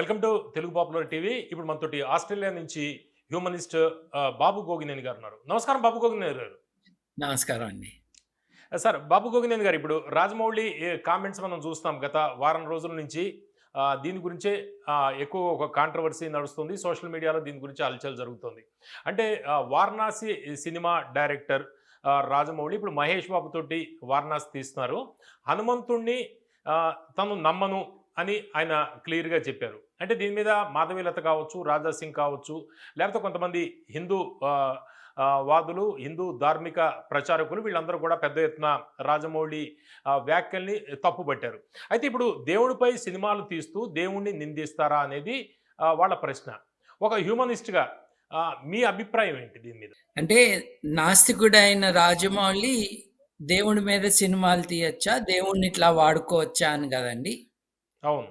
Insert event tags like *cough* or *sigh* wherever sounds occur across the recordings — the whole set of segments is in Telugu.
Welcome to Telugu popular TV. ఇప్పుడు మనతోటి ఆస్ట్రేలియా నుంచి హ్యూమనిస్ట్ బాబు గోగినేని గారు ఉన్నారు. నమస్కారం బాబు గోగినేని గారు. నమస్కారం అండి. సార్ బాబు గోగినేని గారు ఇప్పుడు రాజమౌళి కామెంట్స్ మనం చూస్తాం గత వారం రోజుల నుంచి. దీని గురించే ఎక్కువ ఒక కాంట్రవర్సీ నడుస్తుంది. సోషల్ మీడియాలో దీని గురించి హల్చల్ జరుగుతుంది. అంటే వారణాసి సినిమా డైరెక్టర్ రాజమౌళి ఇప్పుడు మహేష్ బాబు తోటి వారణాసి తీస్తున్నారు. హనుమంతుణ్ణి తను నమ్మను అని ఆయన క్లియర్గా చెప్పారు. అంటే దీని మీద మాధవీలత కావచ్చు రాజా సింగ్ కావచ్చు లేకపోతే కొంతమంది హిందూ వాదులు హిందూ ధార్మిక ప్రచారకులు వీళ్ళందరూ కూడా పెద్ద ఎత్తున రాజమౌళి వ్యాఖ్యల్ని తప్పుపట్టారు. అయితే ఇప్పుడు దేవుడిపై సినిమాలు తీస్తూ దేవుణ్ణి నిందిస్తారా అనేది వాళ్ళ ప్రశ్న. ఒక హ్యూమనిస్ట్గా మీ అభిప్రాయం ఏంటి దీని మీద? అంటే నాస్తికుడైన రాజమౌళి దేవుడి మీద సినిమాలు తీయచ్చా? దేవుణ్ణి ఇట్లా వాడుకోవచ్చా అని కదండి. అవును.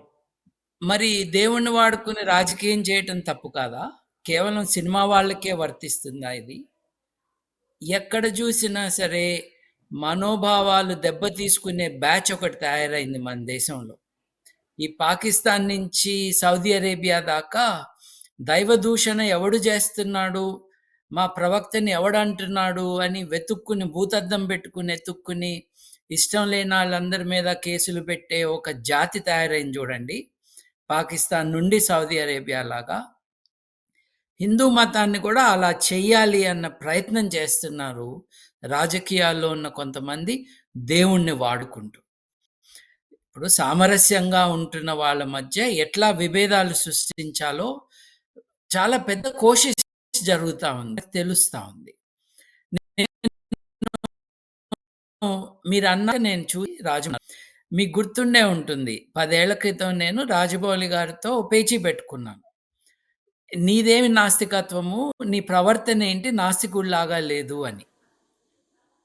మరి దేవుణ్ణి వాడుకుని రాజకీయం చేయటం తప్పు కాదా? కేవలం సినిమా వాళ్ళకే వర్తిస్తుందా ఇది? ఎక్కడ చూసినా సరే మనోభావాలు దెబ్బ తీసుకునే బ్యాచ్ ఒకటి తయారైంది మన దేశంలో. ఈ పాకిస్తాన్ నుంచి సౌదీ అరేబియా దాకా దైవ దూషణ ఎవడు చేస్తున్నాడు? మా ప్రవక్తని ఎవడంటున్నాడు అని వెతుక్కుని భూతద్దం పెట్టుకుని ఎత్తుక్కుని ఇష్టం లేని వాళ్ళందరి మీద కేసులు పెట్టే ఒక జాతి తయారైంది చూడండి. పాకిస్తాన్ నుండి సౌదీ అరేబియా లాగా హిందూ మతాన్ని కూడా అలా చెయ్యాలి అన్న ప్రయత్నం చేస్తున్నారు రాజకీయాల్లో ఉన్న కొంతమంది దేవుణ్ణి వాడుకుంటూ ఇప్పుడు సామరస్యంగా ఉంటున్న వాళ్ళ మధ్య ఎట్లా విభేదాలు సృష్టించాలో చాలా పెద్ద కోషిష్ జరుగుతూ ఉంది తెలుస్తూ ఉంది మీరు అన్నా నేను చూసి రాజు మీకు గుర్తుండే ఉంటుంది. పదేళ్ళ క్రితం నేను రాజమౌళి గారితో పేచీ పెట్టుకున్నాను. నీదేమి నాస్తికత్వము నీ ప్రవర్తన ఏంటి నాస్తికుడిలాగా లేదు అని.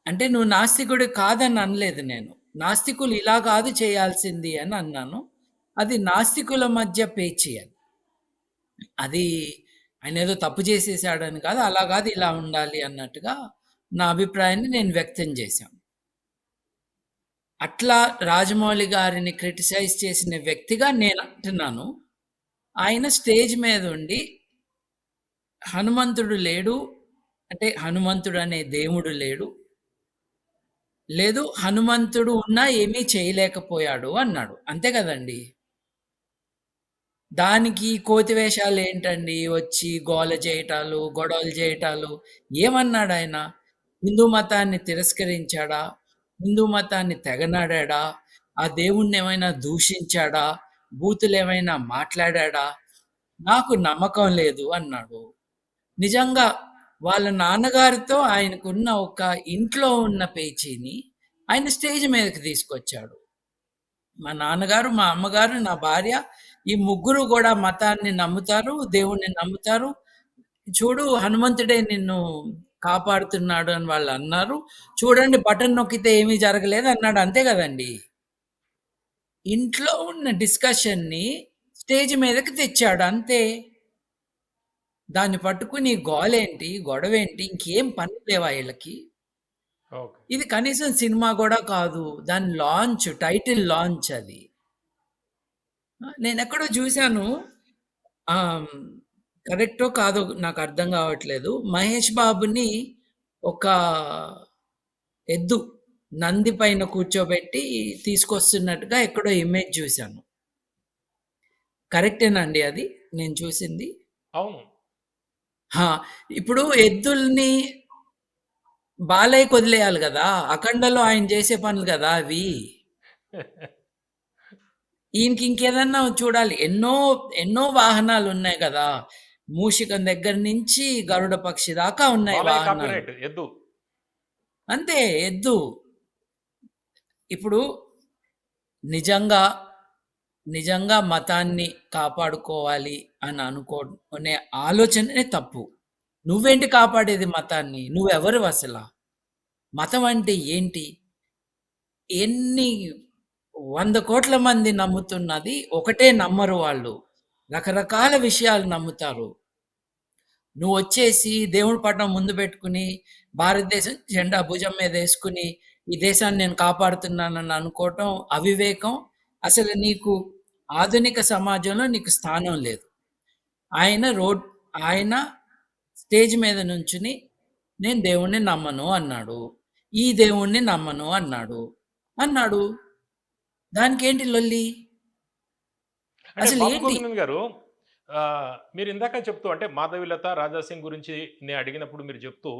అంటే నువ్వు నాస్తికుడు కాదని అనలేదు నేను. నాస్తికులు ఇలా కాదు చేయాల్సింది అని అన్నాను. అది నాస్తికుల మధ్య పేచీ అని అది ఆయన ఏదో తప్పు చేసేసాడని కాదు అలా కాదు ఇలా ఉండాలి అన్నట్టుగా నా అభిప్రాయాన్ని నేను వ్యక్తం చేశాను. అట్లా రాజమౌళి గారిని క్రిటిసైజ్ చేసిన వ్యక్తిగా నేను అంటున్నాను. ఆయన స్టేజ్ మీద ఉండి హనుమంతుడు లేడు అంటే హనుమంతుడు అనే దేవుడు లేడు. లేదు హనుమంతుడు ఉన్నా ఏమీ చేయలేకపోయాడు అన్నాడు. అంతే కదండి? దానికి కోతి వేషాలు ఏంటండి? వచ్చి గోల చేయటాలు గొడవలు చేయటాలు. ఏమన్నాడు ఆయన? హిందూ మతాన్ని తిరస్కరించాడా? హిందూ మతాన్ని తెగనాడా ఆ దేవుణ్ణి ఏమైనా దూషించాడా? బూతులు ఏమైనా మాట్లాడా నాకు నమ్మకం లేదు అన్నాడు. నిజంగా వాళ్ళ నాన్నగారితో ఆయనకున్న ఒక ఇంట్లో ఉన్న పేచీని ఆయన స్టేజ్ మీదకి తీసుకొచ్చాడు. మా నాన్నగారు మా అమ్మగారు నా భార్య ఈ ముగ్గురు కూడా మతాన్ని నమ్ముతారు దేవుణ్ణి నమ్ముతారు. చూడు హనుమంతుడే నిన్ను కాపాడుతున్నాడు అని వాళ్ళు అన్నారు. చూడండి బటన్ నొక్కితే ఏమీ జరగలేదు అన్నాడు. అంతే కదండి. ఇంట్లో ఉన్న డిస్కషన్ని స్టేజ్ మీదకి తెచ్చాడు. అంతే. దాన్ని పట్టుకుని గోలేంటి గొడవేంటి ఇంకేం పని లేవా వీళ్ళకి? ఓకే. ఇది కనీసం సినిమా కూడా కాదు. దాని లాంచ్ టైటిల్ లాంచ్ అది. నేను ఎక్కడో చూశాను. కరెక్టో కాదో నాకు అర్థం కావట్లేదు. మహేష్ బాబుని ఒక ఎద్దు నంది పైన కూర్చోబెట్టి తీసుకొస్తున్నట్టుగా ఎక్కడో ఇమేజ్ చూశాను. కరెక్టేనండి అది? నేను చూసింది. అవును. హా, ఇప్పుడు ఎద్దుల్ని బాలయ్య వదిలేయాలి కదా? అఖండలో ఆయన చేసే పనులు కదా అవి? *laughs* ఈయనకి ఇంకేదన్నా చూడాలి. ఎన్నో ఎన్నో వాహనాలు ఉన్నాయి కదా? మూషికం దగ్గర నుంచి గరుడ పక్షి దాకా ఉన్నాయి ఎద్దు. అంతే ఎద్దు. ఇప్పుడు నిజంగా నిజంగా మతాన్ని కాపాడుకోవాలి అని అనుకునే ఆలోచనే తప్పు. నువ్వేంటి కాపాడేది మతాన్ని? నువ్వెవరు అసలు? మతం అంటే ఏంటి? ఎన్ని వంద కోట్ల మంది నమ్ముతున్నది ఒకటే నమ్మరు వాళ్ళు. రకరకాల విషయాలు నమ్ముతారు. నువ్వు వచ్చేసి దేవుడి పటం ముందు పెట్టుకుని భారతదేశం జెండా భుజం మీద వేసుకుని ఈ దేశాన్ని నేను కాపాడుతున్నానని అనుకోవటం అవివేకం. అసలు నీకు ఆధునిక సమాజంలో నీకు స్థానం లేదు. ఆయన రోడ్ ఆయన స్టేజ్ మీద నుంచుని నేను దేవుణ్ణి నమ్మను అన్నాడు. ఈ దేవుణ్ణి నమ్మను అన్నాడు. అన్నాడు. దానికి ఏంటి లొల్లి? అసలు ఏంటి? గారు మీరు ఇందాక చెప్తూ అంటే మాధవిలత రాజా సింగ్ గురించి నేను అడిగినప్పుడు మీరు చెప్తూ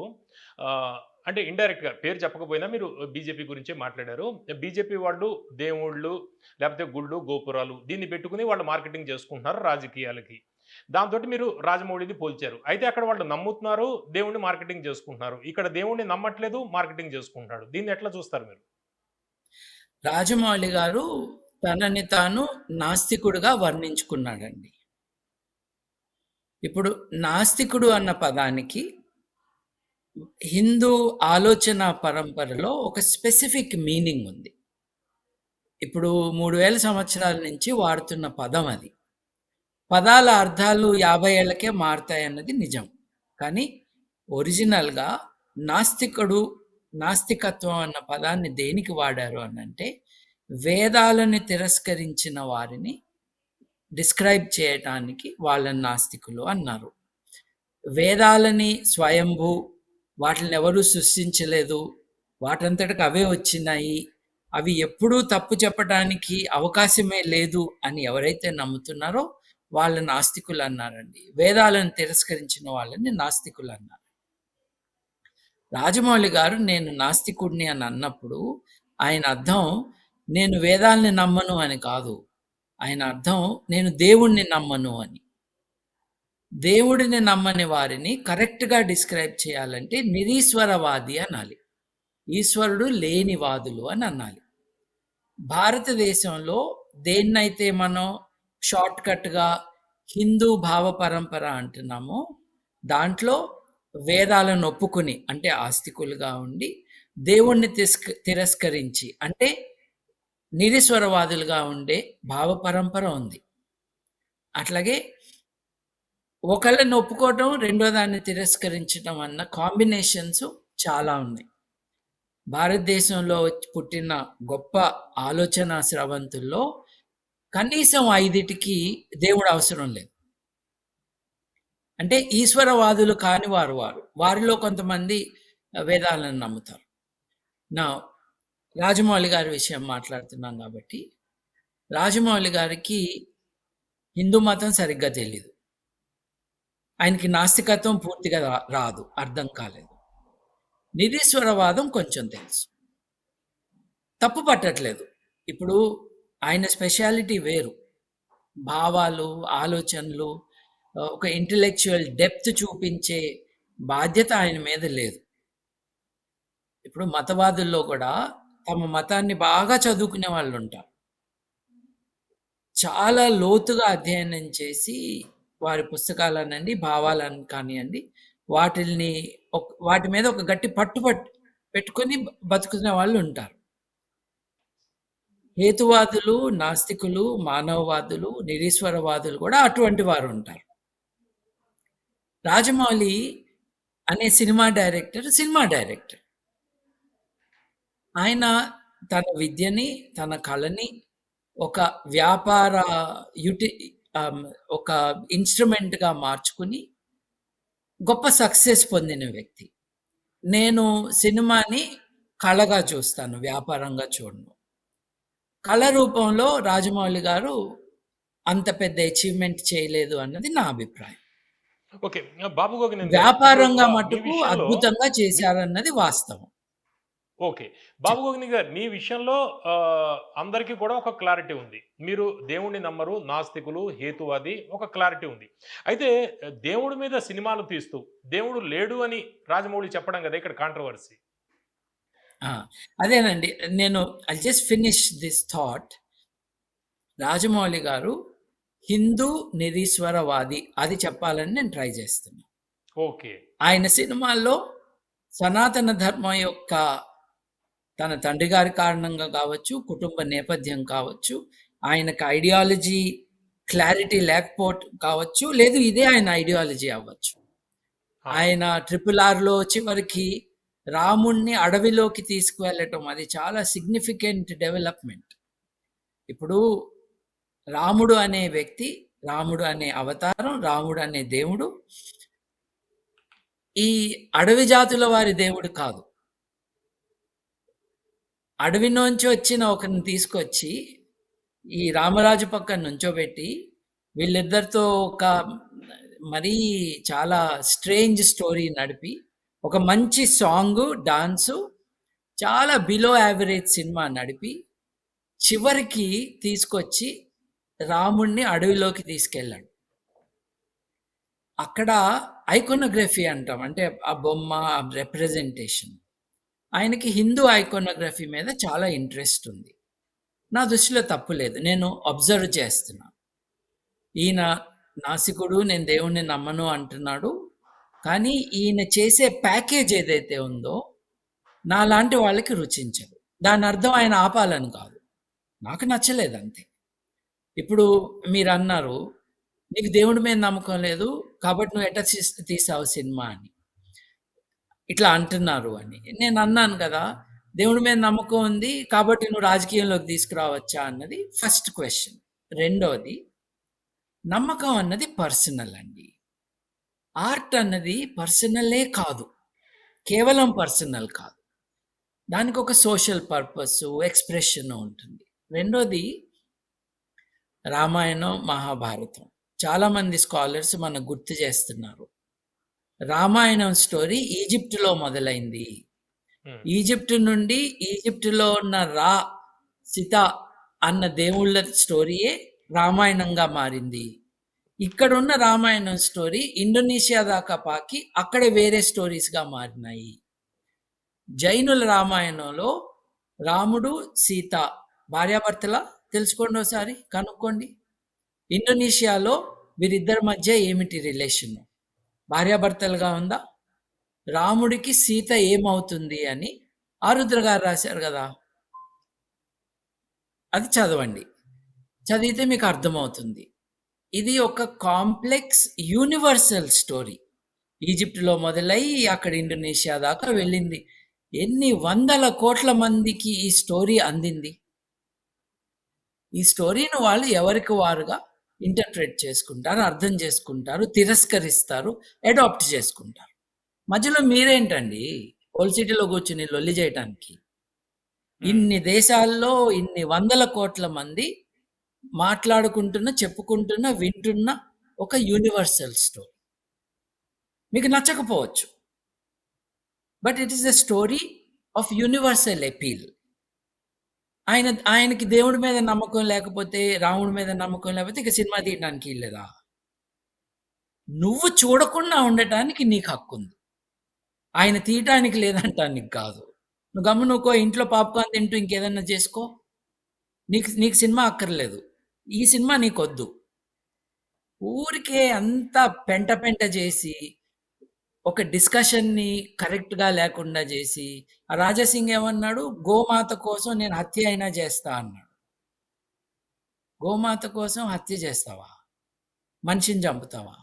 అంటే ఇండైరెక్ట్గా పేరు చెప్పకపోయినా మీరు బీజేపీ గురించే మాట్లాడారు. బీజేపీ వాళ్ళు దేవుళ్ళు లేకపోతే గుళ్ళు గోపురాలు దీన్ని పెట్టుకుని వాళ్ళు మార్కెటింగ్ చేసుకుంటున్నారు రాజకీయాలకి. దాంతో మీరు రాజమౌళిది పోల్చారు. అయితే అక్కడ వాళ్ళు నమ్ముతున్నారు దేవుణ్ణి మార్కెటింగ్ చేసుకుంటున్నారు. ఇక్కడ దేవుణ్ణి నమ్మట్లేదు మార్కెటింగ్ చేసుకుంటున్నాడు. దీన్ని ఎట్లా చూస్తారు మీరు? రాజమౌళి గారు తనని తాను నాస్తికుడుగా వర్ణించుకున్నాడండి. ఇప్పుడు నాస్తికుడు అన్న పదానికి హిందూ ఆలోచన పరంపరలో ఒక స్పెసిఫిక్ మీనింగ్ ఉంది. ఇప్పుడు మూడు వేల సంవత్సరాల నుంచి వాడుతున్న పదం అది. పదాల అర్థాలు యాభై ఏళ్ళకే మారుతాయన్నది నిజం. కానీ ఒరిజినల్గా నాస్తికుడు నాస్తికత్వం అన్న పదాన్ని దేనికి వాడారు అని అంటే వేదాలను తిరస్కరించిన వారిని డిస్క్రైబ్ చేయటానికి వాళ్ళని నాస్తికులు అన్నారు. వేదాలని స్వయంభూ వాటిని ఎవరూ సృష్టించలేదు. వాటంతటికి అవే వచ్చినాయి. అవి ఎప్పుడూ తప్పు చెప్పడానికి అవకాశమే లేదు అని ఎవరైతే నమ్ముతున్నారో వాళ్ళ నాస్తికులు అన్నారండి. వేదాలను తిరస్కరించిన వాళ్ళని నాస్తికులు అన్నారు. రాజమౌళి గారు నేను నాస్తికుడిని అని అన్నప్పుడు ఆయన అర్థం నేను వేదాల్ని నమ్మను అని కాదు. ఆయన అర్థం నేను దేవుణ్ణి నమ్మను అని. దేవుడిని నమ్మని వారిని కరెక్ట్గా డిస్క్రైబ్ చేయాలంటే నిరీశ్వరవాది అనాలి. ఈశ్వరుడు లేని వాదులు అని అనాలి. భారతదేశంలో దేన్నైతే మనం షార్ట్ కట్గా హిందూ భావ పరంపర అంటున్నామో దాంట్లో వేదాలను ఒప్పుకుని అంటే ఆస్తికులుగా ఉండి దేవుణ్ణి తిస్క తిరస్కరించి అంటే నిరీశ్వరవాదులుగా ఉండే భావ పరంపర ఉంది. అట్లాగే ఒకళ్ళని ఒప్పుకోవటం రెండో దాన్ని తిరస్కరించడం అన్న కాంబినేషన్స్ చాలా ఉన్నాయి. భారతదేశంలో పుట్టిన గొప్ప ఆలోచన స్రవంతుల్లో కనీసం ఐదిటికి దేవుడు అవసరం లేదు. అంటే ఈశ్వరవాదులు కాని వారు వారు. వారిలో కొంతమంది వేదాలను నమ్ముతారు. నా రాజమౌళి గారి విషయం మాట్లాడుతున్నాం కాబట్టి రాజమౌళి గారికి హిందూ మతం సరిగ్గా తెలియదు ఆయనకి నాస్తికత్వం పూర్తిగా రా- రాదు అర్థం కాలేదు. నిరీశ్వరవాదం కొంచెం తెలుసు. తప్పు పట్టట్లేదు. ఇప్పుడు ఆయన స్పెషాలిటీ వేరు. భావాలు ఆలోచనలు ఒక ఇంటలెక్చువల్ డెప్త్ చూపించే బాధ్యత ఆయన మీద లేదు. ఇప్పుడు మతవాదుల్లో కూడా తమ మతాన్ని బాగా చదువుకునే వాళ్ళు ఉంటారు చాలా లోతుగా అధ్యయనం చేసి వారి పుస్తకాలనండి భావాలను కానివ్వండి వాటిల్ని ఒక- వాటి మీద ఒక గట్టి పట్టు పట్టు పెట్టుకొని బతుకుతున్న వాళ్ళు ఉంటారు హేతువాదులు నాస్తికులు మానవవాదులు నిరీశ్వరవాదులు కూడా అటువంటి వారు ఉంటారు రాజమౌళి అనే సినిమా డైరెక్టర్ సినిమా డైరెక్టర్. ఆయన తన విద్యని తన కళని ఒక వ్యాపార యుటి ఒక ఇన్స్ట్రుమెంట్గా మార్చుకుని గొప్ప సక్సెస్ పొందిన వ్యక్తి. నేను సినిమాని కళగా చూస్తాను వ్యాపారంగా చూడను. కళ రూపంలో రాజమౌళి గారు అంత పెద్ద అచీవ్మెంట్ చేయలేదు అన్నది నా అభిప్రాయం. ఓకే. బాబు గోగినేని గారు, వ్యాపారంగా మీ మటుకు విషయంలో- అద్భుతంగా చేశారన్నది వాస్తవం. ఓకే. బాబు గోగిని గారు మీ విషయంలో అందరికీ కూడా ఒక క్లారిటీ ఉంది. మీరు దేవుణ్ణి నమ్మరు నాస్తికులు హేతువాది ఒక క్లారిటీ ఉంది. అయితే దేవుడి మీద సినిమాలు తీస్తూ దేవుడు లేడు అని రాజమౌళి చెప్పడం కదా ఇక్కడ కాంట్రవర్సీ? అదేనండి. నేను I just finish this thought Rajamouli garu Hindu నిరీశ్వరవాది అది చెప్పాలని నేను ట్రై చేస్తున్నా. ఓకే. ఆయన సినిమాల్లో సనాతన ధర్మం యొక్క తన తండ్రి గారి కారణంగా కావచ్చు కుటుంబ నేపథ్యం కావచ్చు ఆయనకు ఐడియాలజీ క్లారిటీ లేకపోవటం కావచ్చు లేదు ఇదే ఆయన ఐడియాలజీ అవ్వచ్చు. ఆయన ట్రిపుల్ ఆర్లో చివరికి రాముణ్ణి అడవిలోకి తీసుకువెళ్ళటం అది చాలా సిగ్నిఫికెంట్ డెవలప్మెంట్ ఇప్పుడు రాముడు అనే వ్యక్తి రాముడు అనే అవతారం రాముడు అనే దేవుడు ఈ అడవి జాతుల వారి దేవుడు కాదు. అడవిలోంచి వచ్చిన ఒకరిని తీసుకొచ్చి ఈ రామరాజు పక్కన నుంచోబెట్టి వీళ్ళిద్దరితో ఒక మరీ చాలా స్ట్రేంజ్ స్టోరీ నడిపి ఒక మంచి సాంగ్ డాన్సు చాలా బిలో యావరేజ్ సినిమా నడిపి చివరికి తీసుకొచ్చి రాముణ్ణి అడవిలోకి తీసుకెళ్ళాడు. అక్కడ ఐకోనోగ్రఫీ అంటాం అంటే ఆ బొమ్మ రిప్రజెంటేషన్ ఆయనకి హిందూ ఐకోనోగ్రఫీ మీద చాలా ఇంట్రెస్ట్ ఉంది. నా దృష్టిలో తప్పు లేదు. నేను అబ్జర్వ్ చేస్తున్నా. ఈయన నాసికుడు నేను దేవుణ్ణి నమ్మను అంటున్నాడు. కానీ ఈయన చేసే ప్యాకేజ్ ఏదైతే ఉందో నా లాంటి వాళ్ళకి రుచించదు. దాని అర్థం ఆయన ఆపాలని కాదు. నాకు నచ్చలేదు అంతే. ఇప్పుడు మీరు అన్నారు నీకు దేవుడి మీద నమ్మకం లేదు కాబట్టి నువ్వు ఎట తీసావు సినిమా అని. ఇట్లా అంటున్నారు అని. నేను అన్నాను కదా దేవుడి మీద నమ్మకం ఉంది కాబట్టి నువ్వు రాజకీయంలోకి తీసుకురావచ్చా అన్నది ఫస్ట్ క్వశ్చన్. రెండోది నమ్మకం అన్నది పర్సనల్ అండి. ఆర్ట్ అన్నది పర్సనలే కాదు కేవలం పర్సనల్ కాదు. దానికి ఒక సోషల్ పర్పస్ ఎక్స్ప్రెషన్ ఉంటుంది. రెండోది రామాయణం మహాభారతం. చాలామంది స్కాలర్స్ మనకు గుర్తు చేస్తున్నారు. రామాయణం స్టోరీ ఈజిప్టులో మొదలైంది. ఈజిప్ట్ నుండి ఈజిప్టులో ఉన్న రా సిత అన్న దేవుళ్ళ స్టోరీయే రామాయణంగా మారింది. ఇక్కడున్న రామాయణం స్టోరీ ఇండోనేషియా దాకా పాకి అక్కడే వేరే స్టోరీస్గా మారినాయి. జైనుల రామాయణంలో రాముడు సీత భార్యాభర్తల? తెలుసుకోండి ఒకసారి కనుక్కోండి. ఇండోనేషియాలో వీరిద్దరి మధ్య ఏమిటి రిలేషన్? భార్యాభర్తలుగా ఉందా? రాముడికి సీత ఏమవుతుంది అని ఆరుద్ర గారు రాశారు కదా. అది చదవండి. చదివితే మీకు అర్థమవుతుంది. ఇది ఒక కాంప్లెక్స్ యూనివర్సల్ స్టోరీ. ఈజిప్టులో మొదలై అక్కడ ఇండోనేషియా దాకా వెళ్ళింది. ఎన్ని వందల కోట్ల మందికి ఈ స్టోరీ అందింది? ఈ స్టోరీని వాళ్ళు ఎవరికి వారుగా? ఇంటర్ప్రెట్ చేసుకుంటారు అర్థం చేసుకుంటారు తిరస్కరిస్తారు అడాప్ట్ చేసుకుంటారు. మధ్యలో మీరేంటండి? ఓల్డ్ సిటీలో కూర్చుని లొల్లి చేయటానికి. ఇన్ని దేశాల్లో ఇన్ని వందల కోట్ల మంది మాట్లాడుకుంటున్న చెప్పుకుంటున్న వింటున్న ఒక యూనివర్సల్ స్టోరీ మీకు నచ్చకపోవచ్చు. But it is the story of universal appeal ఆయన ఆయనకి దేవుడి మీద నమ్మకం లేకపోతే రాముడి మీద నమ్మకం లేకపోతే ఇక సినిమా తీయడానికి లేదా? నువ్వు చూడకుండా ఉండటానికి నీకు హక్కు ఉంది ఆయన తీయటానికి లేదంటానికి కాదు. నువ్వు గమ్మునుకో ఇంట్లో పాప్కార్న్ తింటూ ఇంకేదన్నా చేసుకో. నీకు నీకు సినిమా అక్కర్లేదు. ఈ సినిమా నీకొద్దు. ఊరికే అంతా పెంట పెంట చేసి ఒక డిస్కషన్ని కరెక్ట్గా లేకుండా చేసి ఆ రాజాసింగ్ ఏమన్నాడు? గోమాత కోసం నేను హత్య అయినా చేస్తా అన్నాడు. గోమాత కోసం హత్య చేస్తావా? మనిషిని చంపుతావా?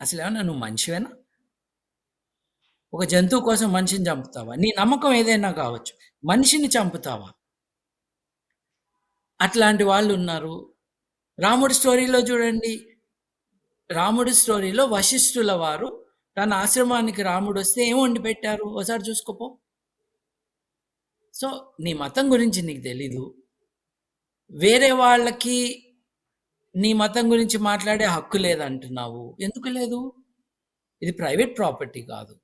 అసలు ఏమన్నా నువ్వు మనిషివేనా? ఒక జంతువు కోసం మనిషిని చంపుతావా? నీ నమ్మకం ఏదైనా కావచ్చు. మనిషిని చంపుతావా? అట్లాంటి వాళ్ళు ఉన్నారు. రాముడి స్టోరీలో చూడండి. రాముడి స్టోరీలో వశిష్ఠుల వారు తన ఆశ్రమానికి రాముడు వస్తే ఏం వండి పెట్టారు? ఒకసారి చూసుకోపో. సో నీ మతం గురించి నీకు తెలీదు. వేరే వాళ్ళకి నీ మతం గురించి మాట్లాడే హక్కు లేదంటున్నావు. ఎందుకు లేదు? ఇది ప్రైవేట్ ప్రాపర్టీ కాదు.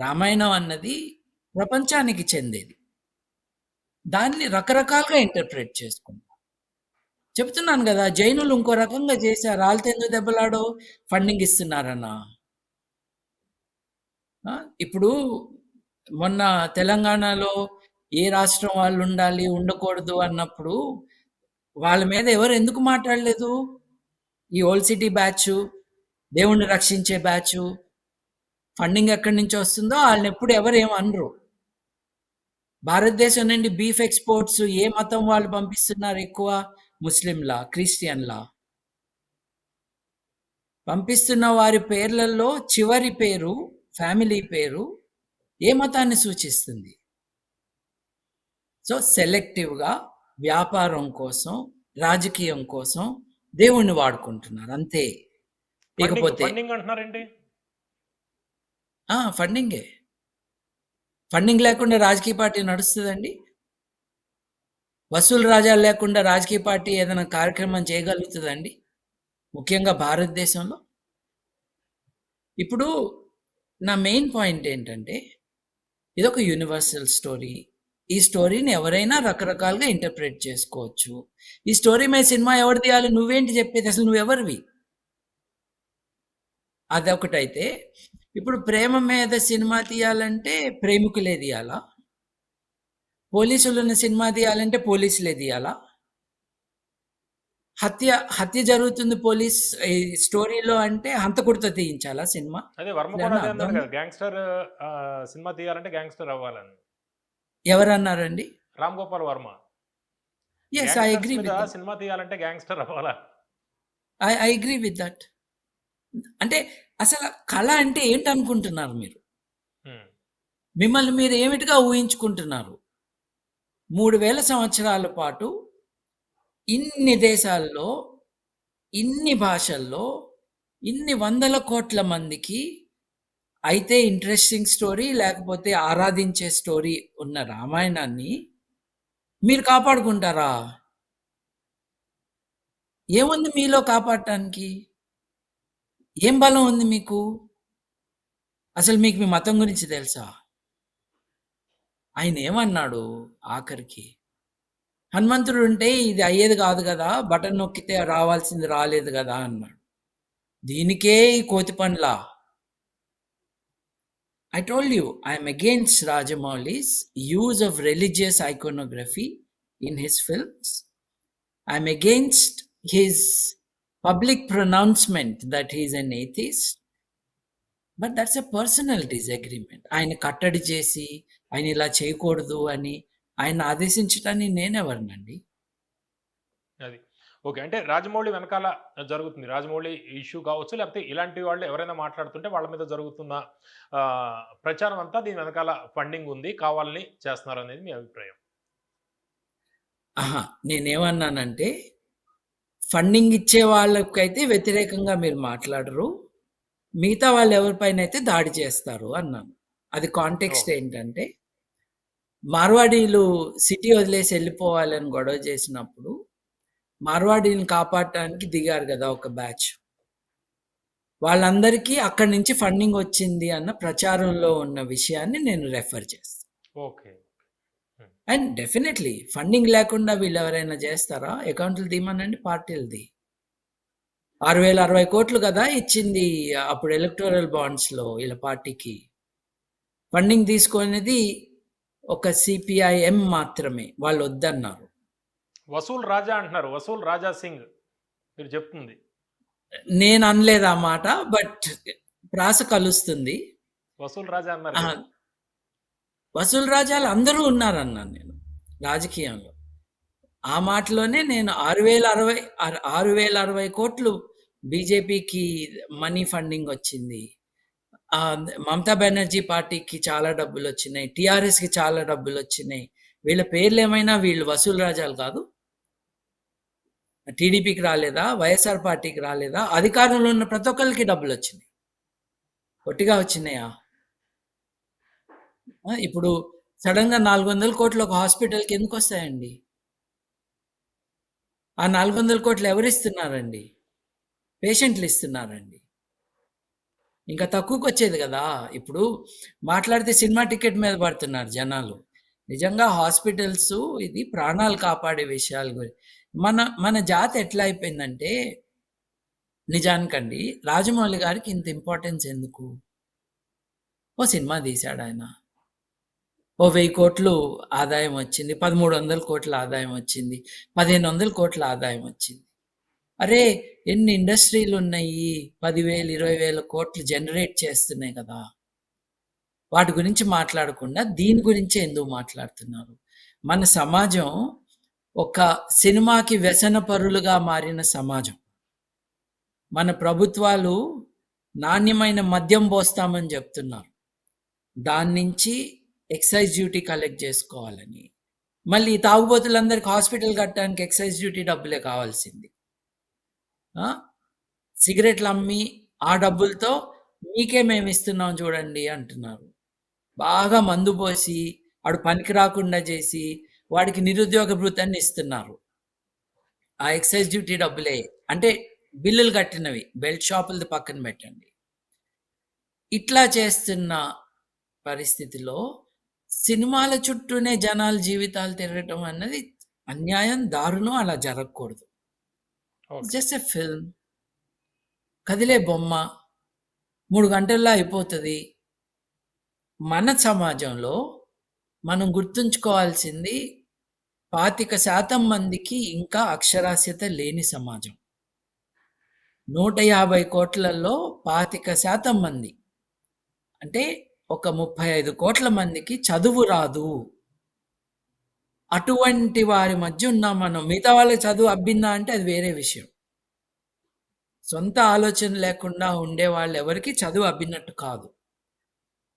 రామాయణం అన్నది ప్రపంచానికి చెందేది. దాన్ని రకరకాలుగా ఇంటర్ప్రెట్ చేసుకుంటాం. చెప్తున్నాను కదా జైనులు ఇంకో రకంగా చేశారు. ఆల్తెందు దెబ్బలాడో? ఫండింగ్ ఇస్తున్నారన్నా. ఇప్పుడు మొన్న తెలంగాణలో ఏ రాష్ట్రం వాళ్ళు ఉండాలి ఉండకూడదు అన్నప్పుడు వాళ్ళ మీద ఎవరు ఎందుకు మాట్లాడలేదు? ఈ ఓల్డ్ సిటీ బ్యాచ్ దేవుణ్ణి రక్షించే బ్యాచ్ ఫండింగ్ ఎక్కడి నుంచి వస్తుందో వాళ్ళని ఎప్పుడు ఎవరు ఏం అనరు. భారతదేశం నుండి బీఫ్ ఎక్స్పోర్ట్స్ ఏ మతం వాళ్ళు పంపిస్తున్నారు ఎక్కువ? ముస్లింలా క్రిస్టియన్లా? పంపిస్తున్న వారి పేర్లలో చివరి పేరు ఫ్యామిలీ పేరు ఏ మతాన్ని సూచిస్తుంది? సో సెలెక్టివ్గా వ్యాపారం కోసం రాజకీయం కోసం దేవుణ్ణి వాడుకుంటున్నారు అంతే. ఇకపోతే ఫండింగే ఫండింగ్ లేకుండా రాజకీయ పార్టీ నడుస్తుందండి? వసూలు రాజాలు లేకుండా రాజకీయ పార్టీ ఏదైనా కార్యక్రమం చేయగలుగుతుందండి? ముఖ్యంగా భారతదేశంలో? ఇప్పుడు నా మెయిన్ పాయింట్ ఏంటంటే ఇదొక యూనివర్సల్ స్టోరీ. ఈ స్టోరీని ఎవరైనా రకరకాలుగా ఇంటర్ప్రిట్ చేసుకోవచ్చు. ఈ స్టోరీ మీద సినిమా ఎవరు తీయాలి? నువ్వేంటి చెప్పేది? అసలు నువ్వెవరివి? అదొకటైతే ఇప్పుడు ప్రేమ మీద సినిమా తీయాలంటే ప్రేమికులే తీయాలా? పోలీసులు ఉన్న సినిమా తీయాలంటే పోలీసులే తీయాలా? హత్య హత్య జరుగుతుంది పోలీస్ స్టోరీలో అంటే హంతకుడితో తీయించాలా సినిమా? అదే వర్మ గ్యాంగ్స్టర్ సినిమా తీయాలంటే గ్యాంగ్స్టర్ అవ్వాలని. ఎవరన్నారండి? Ram Gopal Varma. Yes I agree with cinema తీయాలంటే గ్యాంగ్స్టర్ అవ్వాలా? I I agree with that అంటే అసలు కళ అంటే ఏంటి అనుకుంటున్నారు మీరు. మిమ్మల్ని మీరు ఏమిటిగా ఊహించుకుంటున్నారు? మూడు వేల సంవత్సరాల పాటు ఇన్ని దేశాల్లో ఇన్ని భాషల్లో ఇన్ని వందల కోట్ల మందికి అయితే ఇంట్రెస్టింగ్ స్టోరీ లేకపోతే ఆరాధించే స్టోరీ ఉన్న రామాయణాన్ని మీరు కాపాడుకుంటారా? ఏముంది మీలో కాపాడటానికి? ఏం బలం ఉంది మీకు? అసలు మీకు మీ మతం గురించి తెలుసా? ఆయన ఏమన్నాడు ఆఖరికి? హనుమంతుడు ఉంటే ఇది అయ్యేది కాదు కదా బటన్ నొక్కితే రావాల్సింది రాలేదు కదా అన్నాడు. దీనికే ఈ కోతి పండ్లా? I told you I'm against Rajamouli's use of religious iconography in his films I'm against his public pronouncement that he's an atheist but that's a personal disagreement ఆయన కట్టడి చేసి ఆయన ఇలా చేయకూడదు అని ఆయన ఆదేశించటాన్ని నేనెవరినండి? అది. ఓకే. అంటే రాజమౌళి వెనకాల జరుగుతుంది. రాజమౌళి ఇష్యూ కావచ్చు లేకపోతే ఇలాంటి వాళ్ళు ఎవరైనా మాట్లాడుతుంటే వాళ్ళ మీద జరుగుతున్న ప్రచారం అంతా దీని వెనకాల ఫండింగ్ ఉంది కావాలని చేస్తున్నారు అనేది మీ అభిప్రాయం. ఆహా! నేనేమన్నానంటే ఫండింగ్ ఇచ్చే వాళ్ళకైతే వ్యతిరేకంగా మీరు మాట్లాడరు. మిగతా వాళ్ళు ఎవరిపైన అయితే దాడి చేస్తారు అన్నాను. అది కాంటెక్స్ట్. ఏంటంటే మార్వాడీలు సిటీ వదిలేసి వెళ్ళిపోవాలని గొడవ చేసినప్పుడు మార్వాడీని కాపాడటానికి దిగారు కదా ఒక బ్యాచ్. వాళ్ళందరికీ అక్కడి నుంచి ఫండింగ్ వచ్చింది అన్న ప్రచారంలో ఉన్న విషయాన్ని నేను రెఫర్ చేస్తాను ఓకే. అండ్ డెఫినెట్లీ ఫండింగ్ లేకుండా వీళ్ళు ఎవరైనా చేస్తారా? అకౌంట్లు తీయమనండి పార్టీలది ఆరు వేల అరవై కోట్లు కదా ఇచ్చింది అప్పుడు ఎలక్టోరల్ బాండ్స్లో వీళ్ళ పార్టీకి. ఫండింగ్ తీసుకునేది ఒక సిపిఐఎం మాత్రమే వాళ్ళు వద్దన్నారు వసూల్ రాజా అంటున్నారు వసూల్ రాజా సింగ్ మీరు చెప్తుంది. నేను అనలేదు ఆ మాట బట్ ప్రాస కలుస్తుంది. వసూల్ రాజా అన్నారు. వసూలు రాజాలు అందరూ ఉన్నారన్నాను నేను రాజకీయంలో. ఆ మాటలోనే నేను ఆరు వేల అరవై ఆరు వేల అరవై కోట్లు బీజేపీకి మనీ ఫండింగ్ వచ్చింది. ఆ, మమతా బెనర్జీ పార్టీకి చాలా డబ్బులు వచ్చినాయి టీఆర్ఎస్కి చాలా డబ్బులు వచ్చినాయి వీళ్ళ పేర్లు ఏమైనా వీళ్ళు వసూలు రాజాలు కాదు? టీడీపీకి రాలేదా? వైఎస్ఆర్ పార్టీకి రాలేదా? అధికారంలో ఉన్న ప్రతి ఒక్కరికి డబ్బులు వచ్చినాయి ఒట్టిగా వచ్చినాయా? ఆ, ఇప్పుడు సడన్గా నాలుగు వందల కోట్లు ఒక హాస్పిటల్కి ఎందుకు వస్తాయండి ఆ నాలుగు వందల కోట్లు ఇంకా తక్కువకి వచ్చేది కదా. ఇప్పుడు మాట్లాడితే సినిమా టికెట్ మీద పడుతున్నారు జనాలు. నిజంగా హాస్పిటల్స్ ఇది ప్రాణాలు కాపాడే విషయాల గురించి మన మన జాతి ఎట్లా అయిపోయిందంటే నిజానికండి రాజమౌళి గారికి ఇంత ఇంపార్టెన్స్ ఎందుకు? ఓ సినిమా తీశాడు ఆయన. ఓ వెయ్యి కోట్లు ఆదాయం వచ్చింది పదమూడు వందల కోట్ల ఆదాయం వచ్చింది పదిహేను వందల కోట్ల ఆదాయం వచ్చింది. అరే ఎన్ని ఇండస్ట్రీలు ఉన్నాయి పదివేలు ఇరవై వేల కోట్లు జనరేట్ చేస్తున్నాయి కదా. వాటి గురించి మాట్లాడకుండా దీని గురించి ఎందుకు మాట్లాడుతున్నారు? మన సమాజం ఒక సినిమాకి వ్యసన పరులుగా మారిన సమాజం. మన ప్రభుత్వాలు నాణ్యమైన మద్యం పోస్తామని చెప్తున్నారు. దాని నుంచి ఎక్సైజ్ డ్యూటీ కలెక్ట్ చేసుకోవాలని. మళ్ళీ తాగుబోతులందరికీ హాస్పిటల్ కట్టడానికి ఎక్సైజ్ డ్యూటీ డబ్బులే కావాల్సింది. సిగరెట్లు అమ్మి ఆ డబ్బులతో మీకే మేము ఇస్తున్నాం చూడండి అంటున్నారు. బాగా మందు పోసి, ఆడు పనికి రాకుండా చేసి, వాడికి నిరుద్యోగ భృతాన్ని ఇస్తున్నారు. ఆ ఎక్సైజ్ డ్యూటీ డబ్బులే. అంటే బిల్లులు కట్టినవి. బెల్ట్ షాపులది పక్కన పెట్టండి. ఇట్లా చేస్తున్న పరిస్థితిలో సినిమాల చుట్టూనే జనాల జీవితాలు తిరగటం అన్నది అన్యాయం, దారుణం. అలా జరగకూడదు. Just a film. కదిలే బొమ్మ. మూడు గంటల్లో అయిపోతుంది మన సమాజంలో మనం గుర్తుంచుకోవాల్సింది 25% మందికి ఇంకా అక్షరాస్యత లేని సమాజం. నూట యాభై కోట్లలో పాతిక శాతం మంది. అంటే ఒక 35 కోట్ల మందికి చదువు రాదు. అటువంటి వారి మధ్య ఉన్నాం మనం. మిగతా వాళ్ళ చదువు అబ్బిందా అంటే అది వేరే విషయం. సొంత ఆలోచన లేకుండా ఉండే వాళ్ళు ఎవరికి చదువు అబ్బినట్టు కాదు.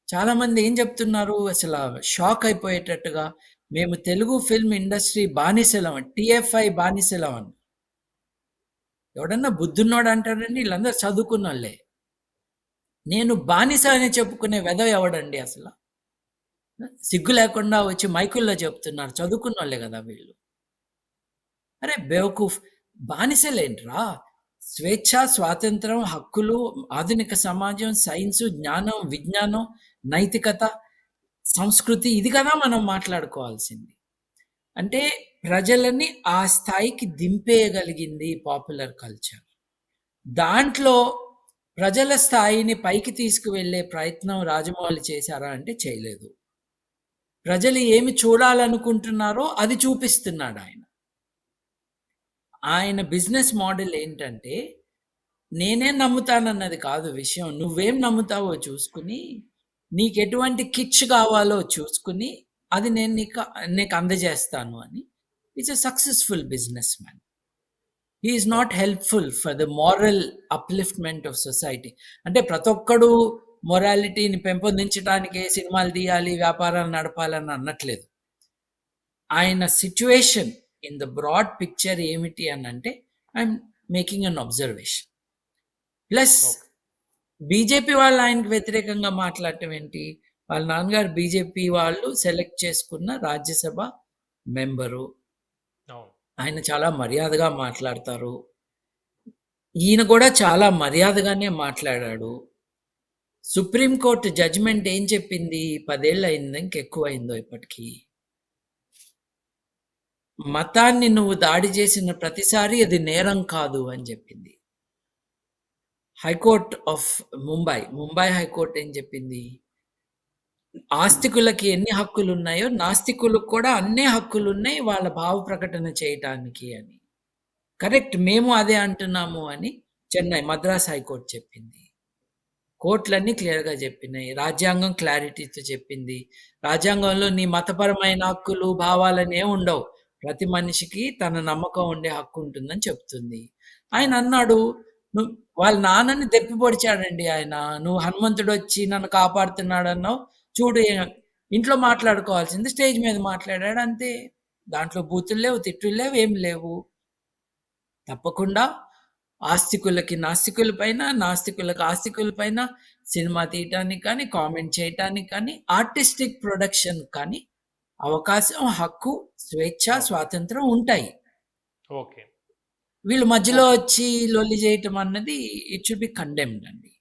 చాలామంది ఏం చెప్తున్నారు అసలు షాక్ అయిపోయేటట్టుగా మేము తెలుగు ఫిల్మ్ ఇండస్ట్రీ బానిసలం. టిఎఫ్ఐ బానిసలం అని. ఎవడన్నా బుద్ధున్నోడు అంటాడండి వీళ్ళందరూ చదువుకున్నోళ్ళే. నేను బానిస అని చెప్పుకునే వెధవ ఎవడండి అసలు సిగ్గు లేకుండా వచ్చి మైకుల్లో చెప్తున్నారు. చదువుకున్న వాళ్ళే కదా వీళ్ళు. అరే బేవకూఫ్! బానిసలేంట్రా? స్వేచ్ఛ, స్వాతంత్రం, హక్కులు, ఆధునిక సమాజం, సైన్సు, జ్ఞానం, విజ్ఞానం, నైతికత, సంస్కృతి ఇది కదా మనం మాట్లాడుకోవాల్సింది. అంటే ప్రజలని ఆ స్థాయికి దింపేయగలిగింది పాపులర్ కల్చర్. దాంట్లో ప్రజల స్థాయిని పైకి తీసుకువెళ్ళే ప్రయత్నం రాజమౌళి చేశారా అంటే చేయలేదు. ప్రజలు ఏమి చూడాలనుకుంటున్నారో అది చూపిస్తున్నాడు ఆయన ఆయన బిజినెస్ మోడల్ ఏంటంటే, నేనే నమ్ముతానన్నది కాదు విషయం. నువ్వేం నమ్ముతావో చూసుకుని నీకు ఎటువంటి కిచ్ కావాలో చూసుకుని అది నేను నీకు నీకు అందజేస్తాను అని. It's a successful business man. He's not helpful for the moral upliftment of society. అంటే ప్రతి ఒక్కడు మొరాలిటీని పెంపొందించడానికే సినిమాలు తీయాలి, వ్యాపారాలు నడపాలని అనట్లేదు. ఆయన situation in the broad picture ఏమిటి అనంటే, I'm making an observation. Plus. BJP వాళ్ళు ఆయనకి వ్యతిరేకంగా మాట్లాడటం ఏంటి? వాళ్ళ నాన్నగారు బీజేపీ వాళ్ళు సెలెక్ట్ చేసుకున్న రాజ్యసభ మెంబరు. ఆయన చాలా మర్యాదగా మాట్లాడతారు. ఈయన కూడా చాలా మర్యాదగానే మాట్లాడాడు. సుప్రీం జడ్జిమెంట్ జడ్జ్‌మెంట్ ఏం చెప్పింది? 10 ఏళ్ళు అయిందా? ఇంకెక్కువయిందో ఇప్పటికీ మతాన్ని నువ్వు దాడి చేసిన ప్రతిసారి అది నేరం కాదు అని చెప్పింది. High court of Mumbai, Mumbai high court ఏం చెప్పింది? ఆస్తికులకి ఎన్ని హక్కులు ఉన్నాయో నాస్తికులకు కూడా అన్నే హక్కులున్నాయి వాళ్ళ భావ ప్రకటన చేయటానికి అని. కరెక్ట్. మేము అదే అంటున్నాము అని చెన్నై, మద్రాస్ హైకోర్ట్ చెప్పింది. కోర్ట్‌లన్నీ క్లియర్‌గా చెప్పినాయి. రాజ్యాంగం క్లారిటీతో చెప్పింది. రాజ్యాంగంలో నీ మతపరమైన హక్కులు, భావాలనే ఉండవు. ప్రతి మనిషికి తన నమ్మకం ఉండే హక్కు ఉంటుందని చెప్తుంది. ఆయన అన్నాడు, నువ్వు వాళ్ళ నాన్నని దెప్పిపొడిచాడండి ఆయన. నువ్వు హనుమంతుడు వచ్చి నన్ను కాపాడుతున్నాడు అన్నావు చూడు ఇంట్లో మాట్లాడుకోవాల్సింది స్టేజ్ మీద మాట్లాడాడు అంతే. దాంట్లో బూతులు లేవు, తిట్టులు లేవు, ఏం లేవు. తప్పకుండా ఆస్తికులకి నాస్తికుల పైన, నాస్తికులకు ఆస్తికుల పైన సినిమా తీయటానికి కానీ, కామెంట్ చేయటానికి కానీ, ఆర్టిస్టిక్ ప్రొడక్షన్ కానీ అవకాశం, హక్కు, స్వేచ్ఛ. స్వాతంత్రం ఉంటాయి. ఓకే. వీళ్ళు మధ్యలో. వచ్చి లొల్లి చేయటం అన్నది ఇట్ షుడ్ బి కండెమ్డ్ అండి.